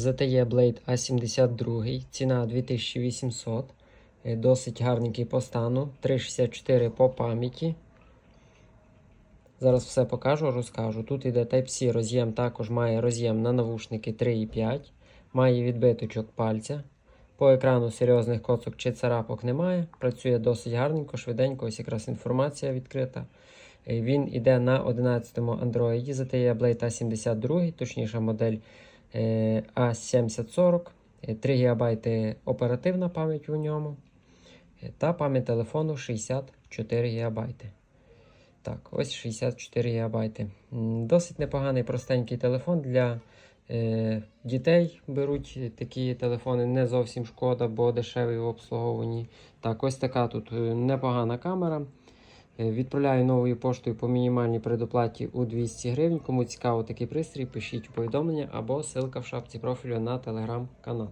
ZTE Blade A72, ціна 2800. Е, Досить гарненький по стану. 364 по пам'яті. Зараз все покажу, розкажу. Тут іде Type-C роз'єм, також має роз'єм на навушники 3,5, має відбиточок пальця. По екрану серйозних коцок чи царапок немає. Працює досить гарненько, швиденько, ось якраз інформація відкрита. Е, Він іде на 11-му Android ZTE Blade A72, точніша модель е, A7040, е, 3 ГБ оперативна пам'ять у ньому. е, Та пам'ять телефону 64 ГБ. Так, ось 64 ГБ. Досить непоганий простенький телефон для е, дітей. Беруть такі телефони, не зовсім шкода, бо дешеві в обслуговуванні. Так, ось така тут е, непогана камера. Е, Відправляю новою поштою по мінімальній предоплаті у 200 гривень. Кому цікаво такий пристрій, пишіть у повідомлення або ссылка в шапці профілю на телеграм-канал.